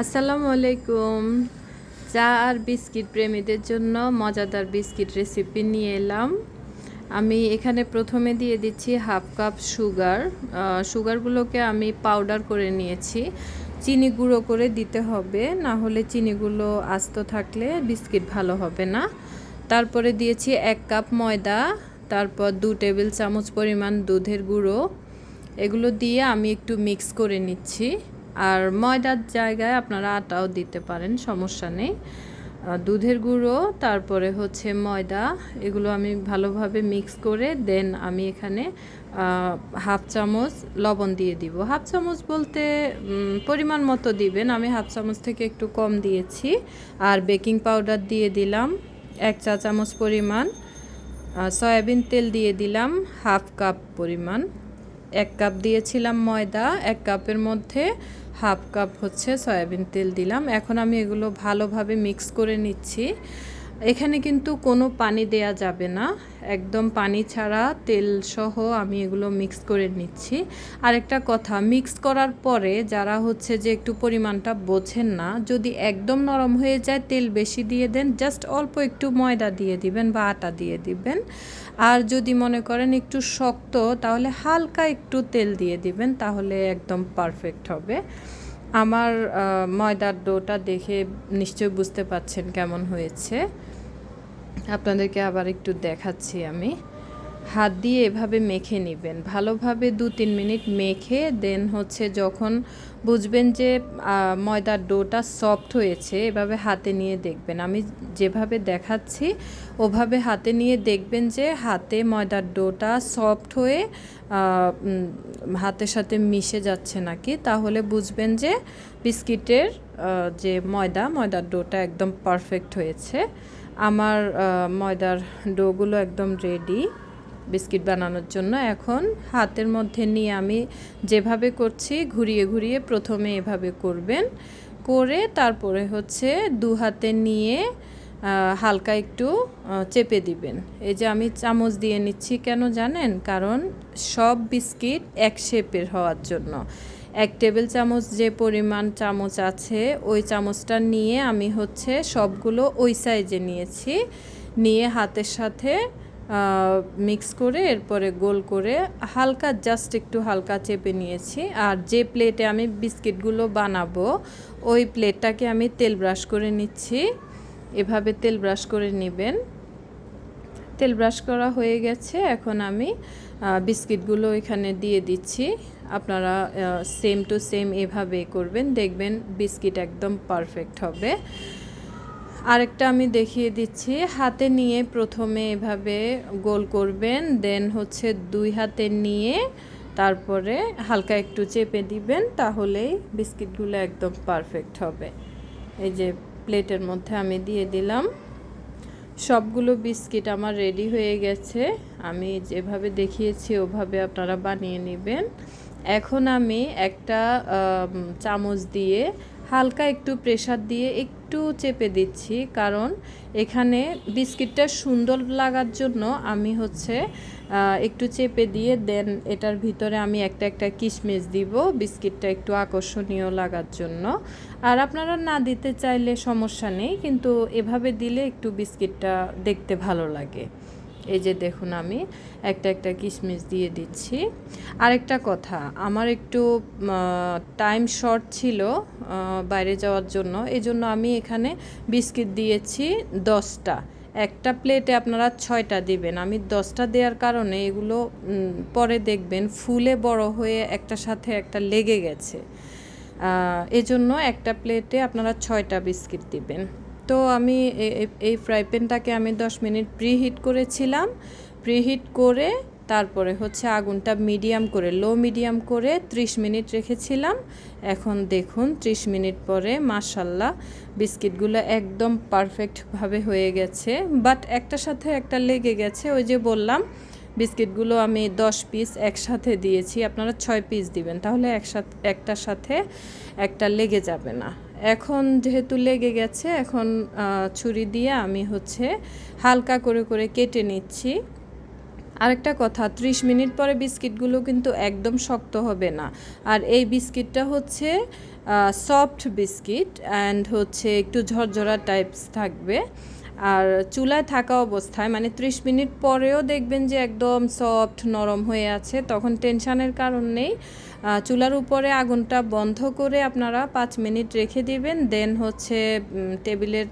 আসসালামু আলাইকুম। চা আর বিস্কিট প্রেমীদের জন্য মজাদার বিস্কিট রেসিপি নিয়ে এলাম। আমি এখানে প্রথমে দিয়ে দিচ্ছি হাফ কাপ সুগার। সুগারগুলোকে আমি পাউডার করে নিয়েছি। চিনি গুঁড়ো করে দিতে হবে, না হলে চিনিগুলো আস্ত থাকলে বিস্কিট ভালো হবে না। তারপরে দিয়েছি এক কাপ ময়দা, তারপর দু টেবিল চামচ পরিমাণ দুধের গুঁড়ো। এগুলো দিয়ে আমি একটু মিক্স করে নিচ্ছি। আর ময়দার জায়গায় আপনারা আটাও দিতে পারেন, সমস্যা নেই। দুধের গুঁড়ো, তারপরে হচ্ছে ময়দা, এগুলো আমি ভালোভাবে মিক্স করে দেন আমি এখানে হাফ চামচ লবণ দিয়ে দিব। হাফ চামচ বলতে পরিমাণ মতো দিবেন, আমি হাফ চামচ থেকে একটু কম দিয়েছি। আর বেকিং পাউডার দিয়ে দিলাম, এক চা চামচ পরিমাণ। সয়াবিন তেল দিয়ে দিলাম, হাফ কাপ পরিমাণ। এক কাপ দিয়েছিলাম ময়দা, এক কাপের মধ্যে হাফ কাপ হচ্ছে সয়াবিন তেল দিলাম। এখন আমি এগুলো ভালোভাবে মিক্স করে নিচ্ছি। এখানে কিন্তু কোনো পানি দেয়া যাবে না। একদম পানি ছাড়া তেল সহ আমি এগুলো মিক্স করে নিচ্ছি। আরেকটা কথা মিক্স করার পরে যারা হচ্ছে যে একটু পরিমাণটা বোঝেন না, যদি একদম নরম হয়ে যায়, তেল বেশি দিয়ে দেন জাস্ট অল্প একটু ময়দা দিয়ে দিবেন বা আটা দিয়ে দিবেন। আর যদি মনে করেন একটু শক্ত, তাহলে হালকা একটু তেল দিয়ে দিবেন, তাহলে একদম পারফেক্ট হবে। আমার ময়দার ডোটা দেখে নিশ্চয় বুঝতে পাচ্ছেন কেমন হয়েছে। আপনাদেরকে আবার একটু দেখাচ্ছি আমি। হাত দিয়ে এভাবে মেখে নেবেন। ভালোভাবে দু তিন মিনিট মেখে, দেন হচ্ছে যখন বুঝবেন যে ময়দার ডোটা সফট হয়েছে, এভাবে হাতে নিয়ে দেখবেন। আমি যেভাবে দেখাচ্ছি, ওভাবে হাতে নিয়ে দেখবেন যে, হাতে ময়দার ডোটা সফট হয়ে হাতের সাথে মিশে যাচ্ছে নাকি, তাহলে বুঝবেন যে, বিস্কিটের যে ময়দা, ময়দার ডোটা একদম পারফেক্ট হয়েছে। আমার ময়দার ডোগুলো একদম রেডি। বিস্কিট বানানোর জন্য। এখন হাতের মধ্যে নিয়ে আমি যেভাবে করছি, ঘুরিয়ে ঘুরিয়ে প্রথমে এভাবে করবেন। করে তারপরে হচ্ছে দু হাতে নিয়ে হালকা একটু চেপে দিবেন। এই যে আমি চামচ দিয়ে নিচ্ছি কেন জানেন? কারণ সব বিস্কিট এক শেপের হওয়ার জন্য। এক টেবিল চামচ যে পরিমাণ চামচ আছে, ওই চামচটা নিয়ে আমি হচ্ছে সবগুলো ওই সাইজে নিয়েছি। নিয়ে হাতের সাথে মিক্স করে এরপরে গোল করে হালকা জাস্ট একটু হালকা চেপে নিয়েছি। আর যে প্লেটে আমি বিস্কিটগুলো বানাবো, ওই প্লেটটাকে আমি তেল ব্রাশ করে নিচ্ছি। এভাবে তেল ব্রাশ করে নেবেন। তেল ব্রাশ করা হয়ে গেছে, এখন আমি বিস্কিটগুলো এখানে দিয়ে দিচ্ছি। আপনারা সেম টু সেম এভাবে করবেন, দেখবেন বিস্কিট একদম পারফেক্ট হবে। আরেকটা আমি দেখিয়ে দিচ্ছি। হাতে নিয়ে প্রথমে এভাবে গোল করবেন, দেন হচ্ছে দুই হাতে নিয়ে তারপরে হালকা একটু চেপে দিবেন, তাহলেই বিস্কিটগুলো একদম পারফেক্ট হবে। এই যে প্লেটের মধ্যে আমি দিয়ে দিলাম। সবগুলো বিস্কিট আমার রেডি হয়ে গেছে। আমি যেভাবে দেখিয়েছি, ওভাবে আপনারা বানিয়ে নেবেন। এখন আমি একটা চামচ দিয়ে হালকা একটু প্রেশার দিয়ে একটু চেপে দিচ্ছি। কারণ এখানে বিস্কিটটা সুন্দর লাগার জন্য আমি হচ্ছে একটু চেপে দিয়ে দেন এটার ভিতরে আমি একটা একটা কিশমিশ দিব বিস্কিটটা একটু আকর্ষণীয় লাগার জন্য। আর আপনারা না দিতে চাইলে সমস্যা নেই, কিন্তু এভাবে দিলে একটু বিস্কিটটা দেখতে ভালো লাগে। এই যে দেখুন আমি, একটা একটা কিশমিশ দিয়ে দিচ্ছি। আরেকটা কথা, আমার একটু টাইম শর্ট ছিল বাইরে যাওয়ার জন্য এই জন্য আমি এখানে বিস্কিট দিয়েছি দশটা। একটা প্লেটে আপনারা ছয়টা দিবেন। আমি দশটা দেওয়ার কারণে এগুলো পরে দেখবেন ফুলে বড় হয়ে একটা সাথে একটা লেগে গেছে। এজন্য একটা প্লেটে আপনারা ছয়টা বিস্কিট দিবেন। তো আমি এই ফ্রাই প্যানটাকে আমি দশ মিনিট প্রিহিট করেছিলাম। প্রিহিট করে তারপরে হচ্ছে আগুনটা মিডিয়াম করে, লো মিডিয়াম করে 30 মিনিট রেখেছিলাম। এখন দেখুন 30 মিনিট পরে মাশাল্লাহ বিস্কিটগুলো একদম পারফেক্টভাবে হয়ে গেছে। বাট একটা সাথে একটা লেগে গেছে, ওই যে বললাম, বিস্কিটগুলো আমি দশ পিস একসাথে দিয়েছি, আপনারা ছয় পিস দিবেন, তাহলে একসাথে, একটার সাথে একটা লেগে যাবে না। এখন যেহেতু লেগে গেছে, এখন ছুরি দিয়ে আমি হচ্ছে হালকা করে করে কেটে নিচ্ছি। আরেকটা কথা, ত্রিশ মিনিট পরে বিস্কিটগুলো কিন্তু একদম শক্ত হবে না। আর এই বিস্কিটটা হচ্ছে সফট বিস্কিট অ্যান্ড হচ্ছে একটু ঝরঝরা টাইপস থাকবে। আর চুলায় থাকা অবস্থায় মানে ত্রিশ মিনিট পরেও দেখবেন যে একদম সফট, নরম হয়ে আছে, তখন টেনশানের কারণ নেই। চুলার উপরে আগুনটা বন্ধ করে আপনারা পাঁচ মিনিট রেখে দিবেন। দেন হচ্ছে টেবিলের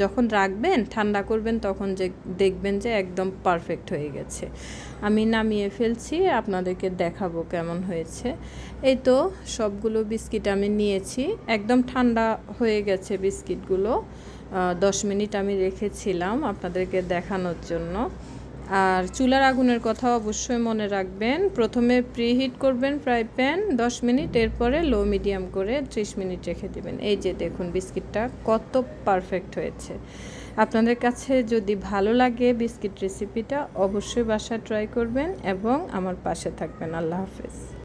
যখন রাখবেন, ঠান্ডা করবেন, তখন যে, দেখবেন যে একদম পারফেক্ট হয়ে গেছে। আমি নামিয়ে ফেলছি, আপনাদেরকে দেখাবো কেমন হয়েছে। এই তো সবগুলো বিস্কিট আমি নিয়েছি। একদম ঠান্ডা হয়ে গেছে বিস্কিটগুলো। দশ মিনিট আমি রেখেছিলাম আপনাদেরকে দেখানোর জন্য। আর চুলার আগুনের কথা অবশ্যই মনে রাখবেন। প্রথমে প্রিহিট করবেন ফ্রাই প্যান দশ মিনিট, এরপরে লো মিডিয়াম করে ত্রিশ মিনিট রেখে দেবেন। এই যে দেখুন বিস্কিটটা কত পারফেক্ট হয়েছে। আপনাদের কাছে যদি ভালো লাগে বিস্কিট রেসিপিটা অবশ্যই বাসা ট্রাই করবেন এবং আমার পাশে থাকবেন। আল্লাহ হাফেজ।